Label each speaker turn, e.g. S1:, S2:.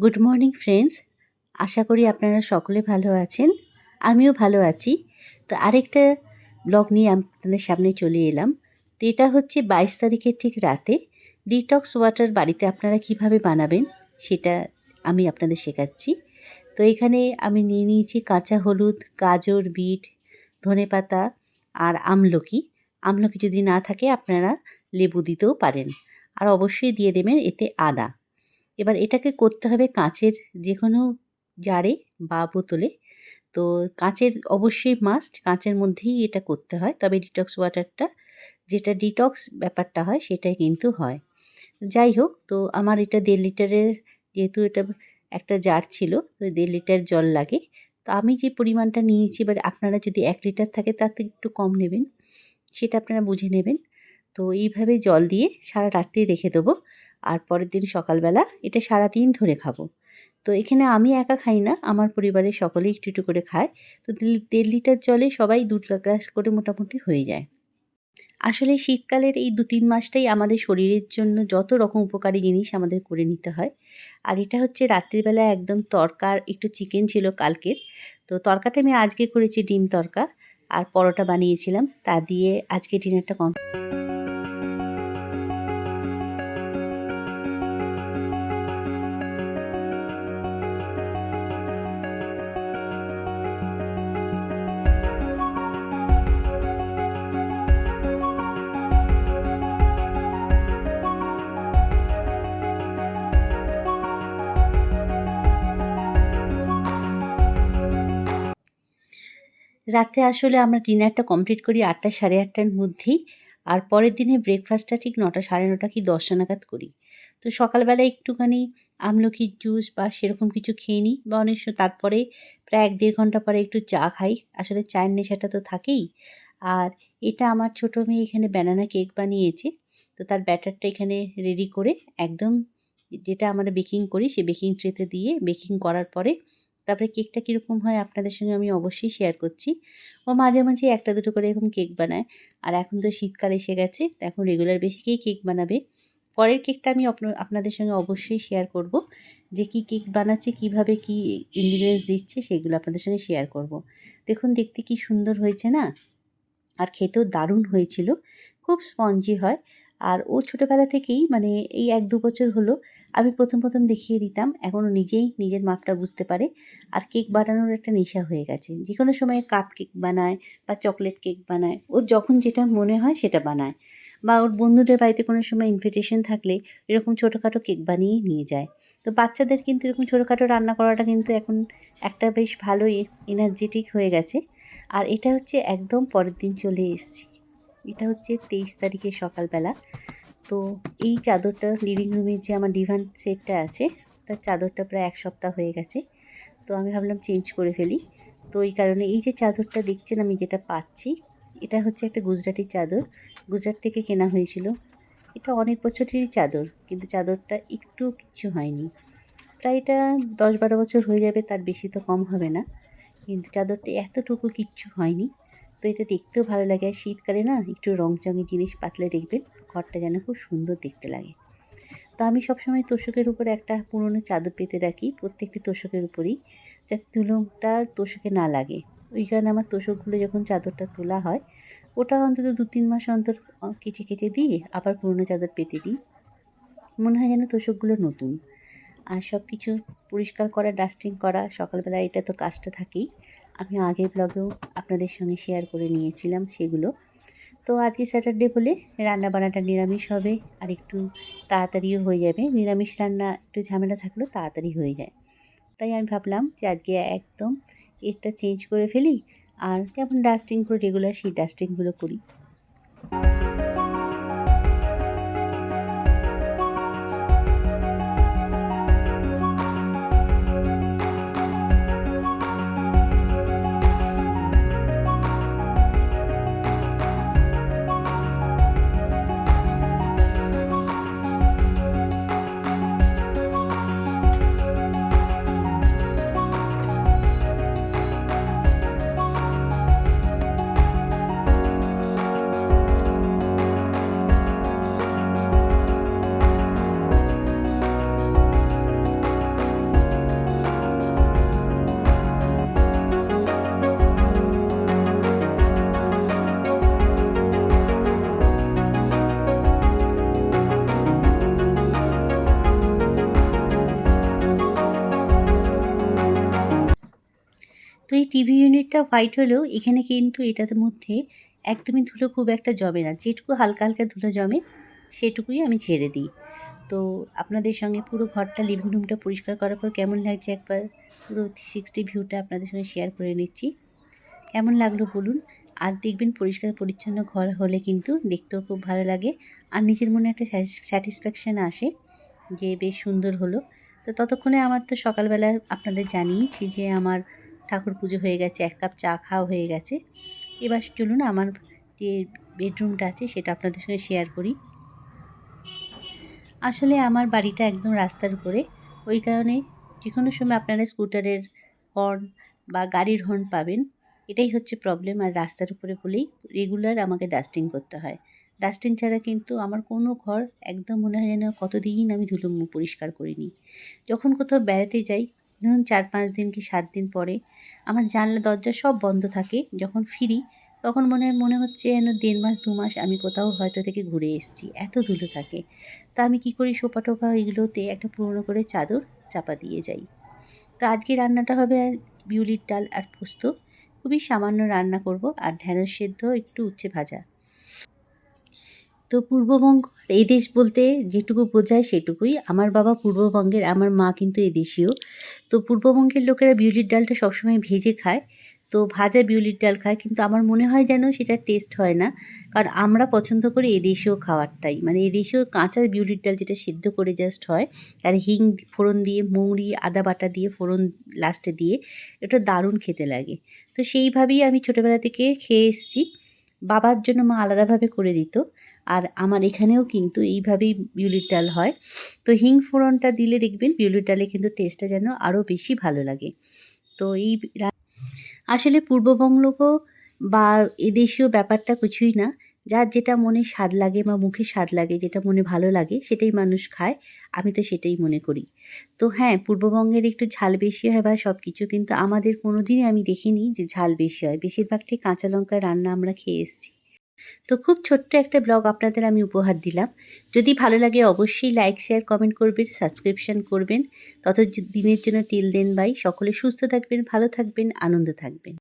S1: Good morning friends আশা করি আপনারা সকলে ভালো আছেন। আমিও ভালো আছি। তো আরেকটা ব্লগ নিয়ে আপনাদের সামনে চলে এলাম। তো এটা হচ্ছে বাইশ তারিখের ঠিক রাতে ডিটক্স ওয়াটার বাড়িতে আপনারা কীভাবে বানাবেন সেটা আমি আপনাদের শেখাচ্ছি। তো এখানে আমি নিয়ে নিয়েছি কাঁচা হলুদ, গাজর, বিট ধনেপাতা আর আমলকি। আমলকি যদি না থাকে আপনারা লেবু দিতেও পারেন। আর অবশ্যই দিয়ে দেবেন এতে আদা। এবার এটাকে করতে হবে কাঁচের যে কোনো জারে বা বোতলে। তো কাঁচের অবশ্যই মাস্ট কাঁচের মধ্যেই এটা করতে হয়। তবে ডিটক্স ওয়াটারটা যেটা ডিটক্স ব্যাপারটা হয়, সেটাই কিন্তু হয়। যাই হোক, তো আমার এটা দেড় লিটারের, যেহেতু এটা একটা জার ছিল, তো দেড় লিটার জল লাগে। তো আমি যে পরিমাণটা নিয়েছি, এবার আপনারা যদি এক লিটার থাকে থেকে একটু কম নেবেন। সেটা আপনারা বুঝে নেবেন। তো এইভাবে জল দিয়ে সারা রাত্রি রেখে দেবো। আর পরের দিন সকালবেলা এটা সারা দিন ধরে খাব। তো এখানে আমি একা খাই না, আমার পরিবারের সকলেই একটু একটু করে খায়। তো দেড় লিটার জলে সবাই দু গ্লাস করে মোটামুটি হয়ে যায়। আসলে শীতকালের এই দু তিন মাসটাই আমাদের শরীরের জন্য যত রকম উপকারী জিনিস আমাদের করে নিতে হয়। আর এটা হচ্ছে রাত্রিবেলা একদম তরকার একটু চিকেন ছিল কালকের। তো তরকাটা আমি আজকে করেছি ডিম তরকা, আর পরোটা বানিয়েছিলাম। তা দিয়ে আজকে ডিনারটা কম রাতে আসলে আমরা ডিনারটা কমপ্লিট করি আটটা সাড়ে আটটার মধ্যেই, আর পরের দিনে ব্রেকফাস্টটা ঠিক নটা সাড়ে নটা কি দশটা নাগাদ করি। তো সকালবেলা একটুখানি আমলকির জুস বা সেরকম কিছু খেয়ে নিই বা অনেক সময় তারপরে প্রায় এক দেড় ঘণ্টা পরে একটু চা খাই। আসলে চায়ের নেশাটা তো থাকেই। আর এটা আমার ছোটো মেয়ে এখানে ব্যানানা কেক বানিয়েছে, তো তার ব্যাটারটা এখানে রেডি করে একদম যেটা আমরা বেকিং করি সে বেকিং ট্রেতে দিয়ে বেকিং করার পরে তারপরে কেকটা কীরকম হয় আপনাদের সঙ্গে আমি অবশ্যই শেয়ার করছি। ও মাঝে মাঝে একটা দুটো করে এরকম কেক বানায়। আর এখন তো শীতকাল এসে গেছে এখন রেগুলার বেশিকেই কেক বানাবে। পরের কেকটা আমি আপনাদের সঙ্গে অবশ্যই শেয়ার করব, যে কি কেক বানাচ্ছে, কীভাবে কি ইনগ্রিডিয়েন্টস দিচ্ছে, সেগুলো আপনাদের সঙ্গে শেয়ার করব। দেখুন, দেখতে কি সুন্দর হয়েছে না? আর খেতেও দারুণ হয়েছিল। খুব স্পঞ্জি হয়। আর ও ছোটোবেলা থেকেই মানে এই এক দু বছর হলো, আমি প্রথম প্রথম দেখিয়ে দিতাম এখনও নিজেই নিজের মাপটা বুঝতে পারে। আর কেক বানানোর একটা নেশা হয়ে গেছে। যে কোনো সময় কাপ কেক বানায় বা চকলেট কেক বানায় ওর যখন যেটা মনে হয় সেটা বানায়। বা ওর বন্ধুদের বাড়িতে কোনো সময় ইনভিটেশন থাকলে এরকম ছোটোখাটো কেক বানিয়েই নিয়ে যায়। তো বাচ্চাদের কিন্তু এরকম ছোটোখাটো রান্না করাটা কিন্তু এখন একটা বেশ ভালোই এনার্জেটিক হয়ে গেছে। আর এটা হচ্ছে একদম পরের দিন চলে এসছি। এটা হচ্ছে তেইশ তারিখের সকালবেলা। তো এই চাদরটা লিভিং রুমের যে আমার ডিভান সেটটা আছে, তার চাদরটা প্রায় এক সপ্তাহ হয়ে গেছে। তো আমি ভাবলাম চেঞ্জ করে ফেলি। তো এই কারণে এই যে চাদরটা দেখছেন আমি যেটা পাচ্ছি, এটা হচ্ছে একটা গুজরাটি চাদর। গুজরাট থেকে কেনা হয়েছিল। এটা অনেক বছরেরই চাদর, কিন্তু চাদরটা একটু কিচ্ছু হয়নি। প্রায় এটা দশ বারো বছর হয়ে যাবে, তার বেশি তো কম হবে না। কিন্তু চাদরটা এতটুকু কিচ্ছু হয়নি। তো এটা দেখতেও ভালো লাগে। আর শীতকালে না একটু রং চঙের জিনিস পাতলে দেখবেন, ঘরটা যেন খুব সুন্দর দেখতে লাগে। তো আমি সবসময় তোষকের উপর একটা পুরনো চাদর পেতে রাখি, প্রত্যেকটি তোষকের উপরেই, যাতে তুলোটা তোষকে না লাগে। ওই কারণে আমার তোষকগুলো যখন চাদরটা তোলা হয়, ওটা অন্তত দু তিন মাস অন্তর কেচে কেচে দিয়ে আবার পুরনো চাদর পেতে দিই। মনে হয় যেন তোষকগুলো নতুন। আর সব কিছু পরিষ্কার করা, ডাস্টিং করা, সকালবেলা এটা তো কাজটা থাকেই। আমি আগের ব্লগেও আপনাদের সঙ্গে শেয়ার করে নিয়েছিলাম সেগুলো। তো আজকে স্যাটারডে বলে রান্না বান্নাটা নিরামিষ হবে আর একটু তাড়াতাড়িও হয়ে যাবে। নিরামিষ রান্না একটু ঝামেলা থাকলেও তাড়াতাড়ি হয়ে যায়। তাই আমি ভাবলাম যে আজকে একদম এটা চেঞ্জ করে ফেলি আর যেমন ডাস্টিং করে রেগুলার সেই ডাস্টিংগুলো করি। টিভি ইউনিটটা হোয়াইট হলেও এখানে কিন্তু এটার মধ্যে একদমই ধুলো খুব একটা জমে না। যেটুকু হালকা হালকা ধুলো জমে, সেটুকুই আমি ছেড়ে দিই। তো আপনাদের সঙ্গে পুরো ঘরটা লিভিং রুমটা পরিষ্কার করার পর কেমন লাগছে একবার পুরো থ্রি সিক্সটি ভিউটা আপনাদের সঙ্গে শেয়ার করে নিচ্ছি। কেমন লাগল বলুন। আর দেখবেন পরিষ্কার পরিচ্ছন্ন ঘর হলে কিন্তু দেখতেও খুব ভালো লাগে। আর নিজের মনে একটা স্যাটিসফ্যাকশান আসে যে বেশ সুন্দর হলো। তো ততক্ষণে আমার তো সকালবেলা আপনাদের জানিয়েছি যে আমার ঠাকুর পুজো হয়ে গেছে, এক কাপ চা খাওয়া হয়ে গেছে। এবার চলুন আমার যে বেডরুমটা আছে সেটা আপনাদের সঙ্গে শেয়ার করি। আসলে আমার বাড়িটা একদম রাস্তার উপরে। ওই কারণে যে কোনো সময় আপনারা স্কুটারের হর্ন বা গাড়ির হর্ন পাবেন। এটাই হচ্ছে প্রবলেম আর রাস্তার উপরে বলেই রেগুলার আমাকে ডাস্টিং করতে হয়। ডাস্টিং ছাড়া কিন্তু আমার কোনো ঘর একদম মনে হয় যেন কতদিন আমি ধুলো পরিষ্কার করিনি। যখন কোথাও বেড়াতে যাই ধরুন চার পাঁচ দিন কি সাত দিন পরে আমার জানলা, দরজা সব বন্ধ থাকে। যখন ফিরি তখন মনে হয় মনে হচ্ছে যেন দেড় মাস, দু মাস আমি কোথাও হয়তো থেকে ঘুরে এসেছি। এত ধুলো থাকে। তা আমি কী করি? সোফা টোফা এগুলোতে একটা পুরনো করে চাদর চাপা দিয়ে যাই। তো আজকে রান্নাটা হবে বিউলির ডাল আর পোস্ত। খুবই সামান্য রান্না করব। আর ঢ্যাঁড়স সেদ্ধ, একটু উচ্ছে ভাজা। তো পূর্ববঙ্গ এই দেশ বলতে যেটুকু বোঝায় সেটুকুই। আমার বাবা পূর্ববঙ্গের, আমার মা কিন্তু এদেশীয়। তো পূর্ববঙ্গের লোকেরা বিউলির ডালটা সবসময় ভেজে খায়। তো ভাজা বিউলির ডাল খায়। কিন্তু আমার মনে হয় যেন সেটা টেস্ট হয় না। কারণ আমরা পছন্দ করি এদেশীয় খাবারটাই। মানে এদেশীয় কাঁচা বিউলির ডাল যেটা সিদ্ধ করে জাস্ট হয়, আর হিং ফোড়ন দিয়ে, মৌরি, আদা বাটা দিয়ে, ফোড়ন লাস্টে দিয়ে এটা দারুণ খেতে লাগে। তো সেইভাবেই আমি ছোটোবেলা থেকে খেয়ে এসেছি। বাবার জন্য মা আলাদাভাবে করে দিত। আর আমার এখানেও কিন্তু এইভাবেই বিউলির ডাল হয়। তো হিং ফোড়নটা দিলে দেখবেন বিউলির ডালে কিন্তু টেস্টটা যেন আরও বেশি ভালো লাগে। তো এই আসলে পূর্ববঙ্গ বা এদেশীয় ব্যাপারটা কিছুই না। যার যেটা মনে স্বাদ লাগে বা মুখে স্বাদ লাগে, যেটা মনে ভালো লাগে, সেটাই মানুষ খায়। আমি তো সেটাই মনে করি। তো হ্যাঁ পূর্ববঙ্গের একটু ঝাল বেশি হয় বা সব কিছু কিন্তু আমাদের কোনো দিনই আমি দেখিনি যে ঝাল বেশি হয়। বেশিরভাগটাই কাঁচা লঙ্কার রান্না আমরা খেয়ে এসেছি। তো খুব ছোট্ট একটা ব্লগ আপনাদের আমি উপহার দিলাম। যদি ভালো লাগে অবশ্যই লাইক, শেয়ার, কমেন্ট করবেন, সাবস্ক্রিপশান করবেন। তত দিনের জন্য টিল দেন বাই। সকলে সুস্থ থাকবেন, ভালো থাকবেন, আনন্দ থাকবেন।